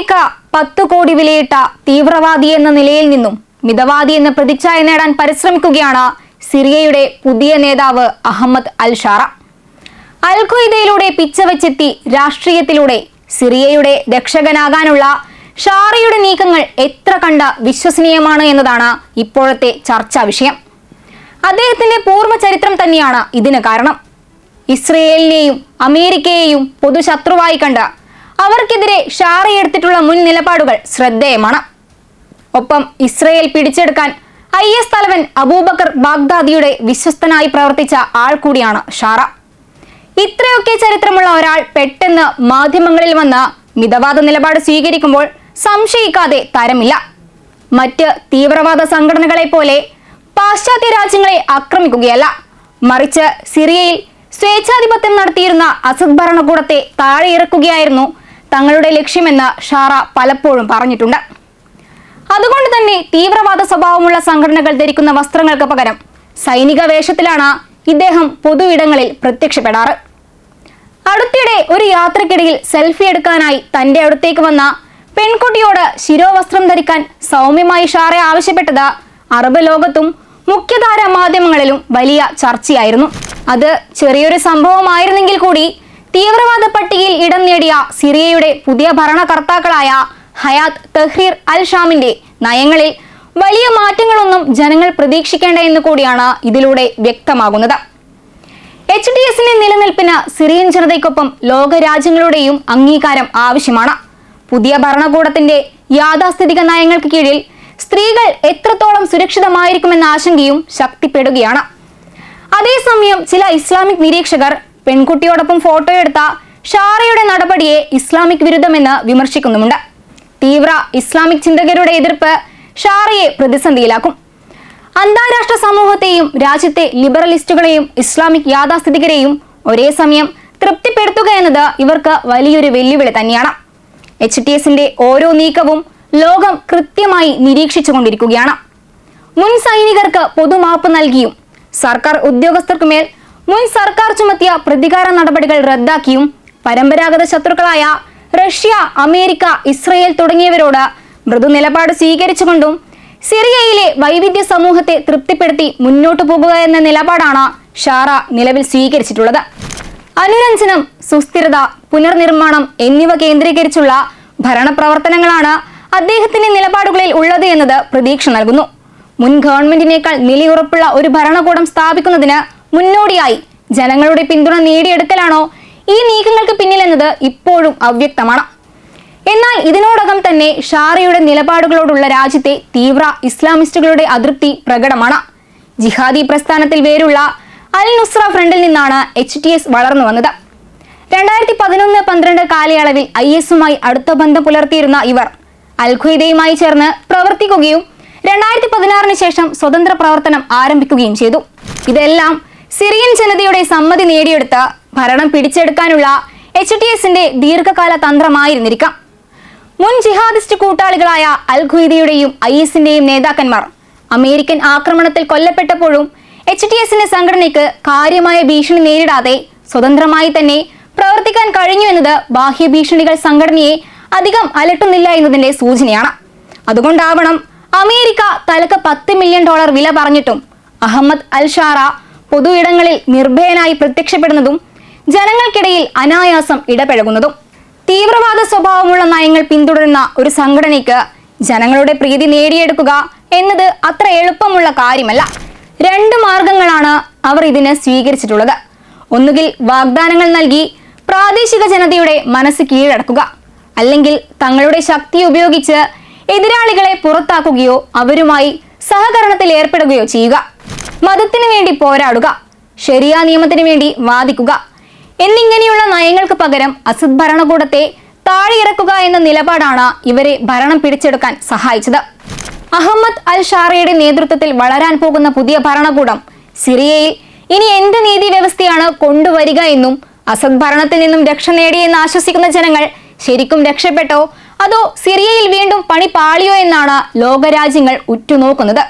America പത്തു കോടി വിലയിട്ട തീവ്രവാദി എന്ന നിലയിൽ നിന്നും മിതവാദി എന്ന പ്രതിച്ഛായ നേടാൻ പരിശ്രമിക്കുകയാണ് സിറിയയുടെ പുതിയ നേതാവ് അഹമ്മദ് അൽ ഷാറ. അൽ ഖ്വയ്ദയിലൂടെ പിച്ചവച്ചെത്തി രാഷ്ട്രീയത്തിലൂടെ സിറിയയുടെ രക്ഷകനാകാനുള്ള ഷാറയുടെ നീക്കങ്ങൾ എത്ര കണ്ട വിശ്വസനീയമാണ് എന്നതാണ് ഇപ്പോഴത്തെ ചർച്ചാ വിഷയം. അദ്ദേഹത്തിന്റെ പൂർവ ചരിത്രം തന്നെയാണ് ഇതിന് കാരണം. ഇസ്രയേലിനെയും അമേരിക്കയെയും പൊതുശത്രുവായി കണ്ട് അവർക്കെതിരെ ഷാറയെടുത്തിട്ടുള്ള മുൻ നിലപാടുകൾ ശ്രദ്ധേയമാണ്. ഒപ്പം ഇസ്രയേൽ പിടിച്ചെടുക്കാൻ ഐ എസ് തലവൻ അബൂബക്കർ ബാഗ്ദാദിയുടെ വിശ്വസ്തനായി പ്രവർത്തിച്ച ആൾ കൂടിയാണ് ഷാറ. ഇത്രയൊക്കെ ചരിത്രമുള്ള ഒരാൾ പെട്ടെന്ന് മാധ്യമങ്ങളിൽ വന്ന് മിതവാദ നിലപാട് സ്വീകരിക്കുമ്പോൾ സംശയിക്കാതെ തരമില്ല. മറ്റ് തീവ്രവാദ സംഘടനകളെ പോലെ പാശ്ചാത്യ രാജ്യങ്ങളെ ആക്രമിക്കുകയല്ല. മറിച്ച് സിറിയയിൽ സ്വേച്ഛാധിപത്യം നടത്തിയിരുന്ന അസദ് ഭരണകൂടത്തെ താഴെയിറക്കുകയായിരുന്നു തങ്ങളുടെ ലക്ഷ്യമെന്ന് ഷാറ പലപ്പോഴും പറഞ്ഞിട്ടുണ്ട്. അതുകൊണ്ട് തന്നെ തീവ്രവാദ സ്വഭാവമുള്ള സംഘടനകൾ ധരിക്കുന്ന വസ്ത്രങ്ങൾക്ക് പകരം സൈനിക വേഷത്തിലാണ് ഇദ്ദേഹം പൊതു ഇടങ്ങളിൽ പ്രത്യക്ഷപ്പെടാറ്. അടുത്തിടെ ഒരു യാത്രക്കിടയിൽ സെൽഫി എടുക്കാനായി തന്റെ അടുത്തേക്ക് വന്ന പെൺകുട്ടിയോട് ശിരോവസ്ത്രം ധരിക്കാൻ സൗമ്യമായി ഷാറെ ആവശ്യപ്പെട്ടത് അറബ് ലോകത്തും മുഖ്യധാര മാധ്യമങ്ങളിലും വലിയ ചർച്ചയായിരുന്നു. അത് ചെറിയൊരു സംഭവമായിരുന്നെങ്കിൽ കൂടി തീവ്രവാദ പട്ടികയിൽ ഇടം നേടിയ സിറിയയുടെ പുതിയ ഭരണകർത്താക്കളായ ഹയാത്ത് തഹ്രീർ അൽ ഷാമിന്റെ നയങ്ങളിൽ വലിയ മാറ്റങ്ങളൊന്നും ജനങ്ങൾ പ്രതീക്ഷിക്കേണ്ട എന്ന് കൂടിയാണ് ഇതിലൂടെ വ്യക്തമാകുന്നത്. എച്ച് ഡി എസിന്റെ നിലനിൽപ്പിന് സിറിയൻ ജനതയ്ക്കൊപ്പം ലോകരാജ്യങ്ങളുടെയും അംഗീകാരം ആവശ്യമാണ്. പുതിയ ഭരണകൂടത്തിന്റെ യാഥാസ്ഥിതിക നയങ്ങൾക്ക് കീഴിൽ സ്ത്രീകൾ എത്രത്തോളം സുരക്ഷിതമായിരിക്കുമെന്ന ആശങ്കയും ശക്തിപ്പെടുകയാണ്. അതേസമയം ചില ഇസ്ലാമിക് നിരീക്ഷകർ പെൺകുട്ടിയോടൊപ്പം ഫോട്ടോ എടുത്ത ഷാറയുടെ നടപടിയെ ഇസ്ലാമിക് വിരുദ്ധമെന്ന് വിമർശിക്കുന്നുമുണ്ട്. തീവ്ര ഇസ്ലാമിക് ചിന്തകരുടെ എതിർപ്പ് ഷാറയെ പ്രതിസന്ധിയിലാക്കും. അന്താരാഷ്ട്ര സമൂഹത്തെയും രാജ്യത്തെ ലിബറലിസ്റ്റുകളെയും ഇസ്ലാമിക് യാഥാസ്ഥിതികരെയും ഒരേ സമയം തൃപ്തിപ്പെടുത്തുക എന്നത് ഇവർക്ക് വലിയൊരു വെല്ലുവിളി തന്നെയാണ്. എച്ച് ടി എസിന്റെ ഓരോ നീക്കവും ലോകം കൃത്യമായി നിരീക്ഷിച്ചുകൊണ്ടിരിക്കുകയാണ്. മുൻ സൈനികർക്ക് പൊതുമാപ്പ് നൽകിയും സർക്കാർ ഉദ്യോഗസ്ഥർക്കുമേൽ മുൻ സർക്കാർ ചുമത്തിയ പ്രതികാര നടപടികൾ റദ്ദാക്കിയും പരമ്പരാഗത ശത്രുക്കളായ റഷ്യ അമേരിക്ക ഇസ്രയേൽ തുടങ്ങിയവരോട് മൃദു നിലപാട് സ്വീകരിച്ചുകൊണ്ടും സിറിയയിലെ വൈവിധ്യ സമൂഹത്തെ തൃപ്തിപ്പെടുത്തി മുന്നോട്ടു പോകുക എന്ന നിലപാടാണ് ഷാറ നിലവിൽ സ്വീകരിച്ചിട്ടുള്ളത്. അനുരഞ്ജനം സുസ്ഥിരത പുനർനിർമ്മാണം എന്നിവ കേന്ദ്രീകരിച്ചുള്ള ഭരണപ്രവർത്തനങ്ങളാണ് അദ്ദേഹത്തിന്റെ നിലപാടുകളിൽ ഉള്ളത് എന്നത് പ്രതീക്ഷ നൽകുന്നു. മുൻ ഗവൺമെന്റിനേക്കാൾ നിലയുറപ്പുള്ള ഒരു ഭരണകൂടം സ്ഥാപിക്കുന്നതിന് മുന്നോടിയായി. ജനങ്ങളുടെ പിന്തുണ നേടിയെടുക്കലാണോ? ഈ നീക്കങ്ങൾക്ക് പിന്നിലെന്നത് ഇപ്പോഴും അവ്യക്തമാണ്. എന്നാൽ ഇതിനോടകം തന്നെ ഷാറയുടെ നിലപാടുകളോടുള്ള രാജ്യത്തെ തീവ്ര ഇസ്ലാമിസ്റ്റുകളുടെ അതൃപ്തി പ്രകടമാണ്. ജിഹാദി പ്രസ്ഥാനത്തിൽ വേരുള്ള അൽ നുസ്ര ഫ്രണ്ടിൽ നിന്നാണ് എച്ച് ടി എസ് വളർന്നു വന്നത്. രണ്ടായിരത്തി പതിനൊന്ന് പന്ത്രണ്ട് കാലയളവിൽ ഐ എസുമായി അടുത്ത ബന്ധം പുലർത്തിയിരുന്ന ഇവർ അൽ ഖ്വയ്ദയുമായി ചേർന്ന് പ്രവർത്തിക്കുകയും രണ്ടായിരത്തി പതിനാറിന് ശേഷം സ്വതന്ത്ര പ്രവർത്തനം ആരംഭിക്കുകയും ചെയ്തു. ഇതെല്ലാം സിറിയൻ ജനതയുടെ സമ്മതി നേടിയെടുത്ത് ഭരണം പിടിച്ചെടുക്കാനുള്ള എച്ച് ടി എസിന്റെ ദീർഘകാല തന്ത്രമായിരുന്നിരിക്കാം. മുൻ ജിഹാദിസ്റ്റ് കൂട്ടാളികളായ അൽ ഖ്വയ്ദയുടെയും ഐ എസിന്റെയും നേതാക്കന്മാർ അമേരിക്കൻ ആക്രമണത്തിൽ കൊല്ലപ്പെട്ടപ്പോഴും എച്ച് ടി എസിന്റെ സംഘടനയ്ക്ക് കാര്യമായ ഭീഷണി നേരിടാതെ സ്വതന്ത്രമായി തന്നെ പ്രവർത്തിക്കാൻ കഴിഞ്ഞു എന്നത് ബാഹ്യ ഭീഷണികൾ സംഘടനയെ അധികം അലട്ടുന്നില്ല എന്നതിന്റെ സൂചനയാണ്. അതുകൊണ്ടാവണം അമേരിക്ക തലക്ക് പത്ത് മില്യൺ ഡോളർ വില പറഞ്ഞിട്ടും അഹമ്മദ് അൽ ഷാറ പൊതു ഇടങ്ങളിൽ നിർഭയനായി പ്രത്യക്ഷപ്പെടുന്നതും ജനങ്ങൾക്കിടയിൽ അനായാസം ഇടപഴകുന്നതും. തീവ്രവാദ സ്വഭാവമുള്ള നയങ്ങൾ പിന്തുടരുന്ന ഒരു സംഘടനയ്ക്ക് ജനങ്ങളുടെ പ്രീതി നേടിയെടുക്കുക എന്നത് അത്ര എളുപ്പമുള്ള കാര്യമല്ല. രണ്ട് മാർഗങ്ങളാണ് അവർ ഇതിന് സ്വീകരിച്ചിട്ടുള്ളത്. ഒന്നുകിൽ വാഗ്ദാനങ്ങൾ നൽകി പ്രാദേശിക ജനതയുടെ മനസ്സ് കീഴടക്കുക. അല്ലെങ്കിൽ തങ്ങളുടെ ശക്തി ഉപയോഗിച്ച് എതിരാളികളെ പുറത്താക്കുകയോ അവരുമായി സഹകരണത്തിൽ ഏർപ്പെടുകയോ ചെയ്യുക. മതത്തിനു വേണ്ടി പോരാടുക ശരിയാ നിയമത്തിനു വേണ്ടി വാദിക്കുക എന്നിങ്ങനെയുള്ള നയങ്ങൾക്ക് പകരം അസദ് ഭരണകൂടത്തെ താഴെയിറക്കുക എന്ന നിലപാടാണ് ഇവരെ ഭരണം പിടിച്ചെടുക്കാൻ സഹായിച്ചത്. അഹമ്മദ് അൽ ഷാറയുടെ നേതൃത്വത്തിൽ വളരാൻ പോകുന്ന പുതിയ ഭരണകൂടം സിറിയയിൽ ഇനി എന്ത് നീതി വ്യവസ്ഥയാണ് കൊണ്ടുവരിക എന്നും അസദ് ഭരണത്തിൽ നിന്നും രക്ഷ നേടിയെന്ന് ആശ്വസിക്കുന്ന ജനങ്ങൾ ശരിക്കും രക്ഷപ്പെട്ടോ അതോ സിറിയയിൽ വീണ്ടും പണി പാളിയോ എന്നാണ് ലോകരാജ്യങ്ങൾ ഉറ്റുനോക്കുന്നത്.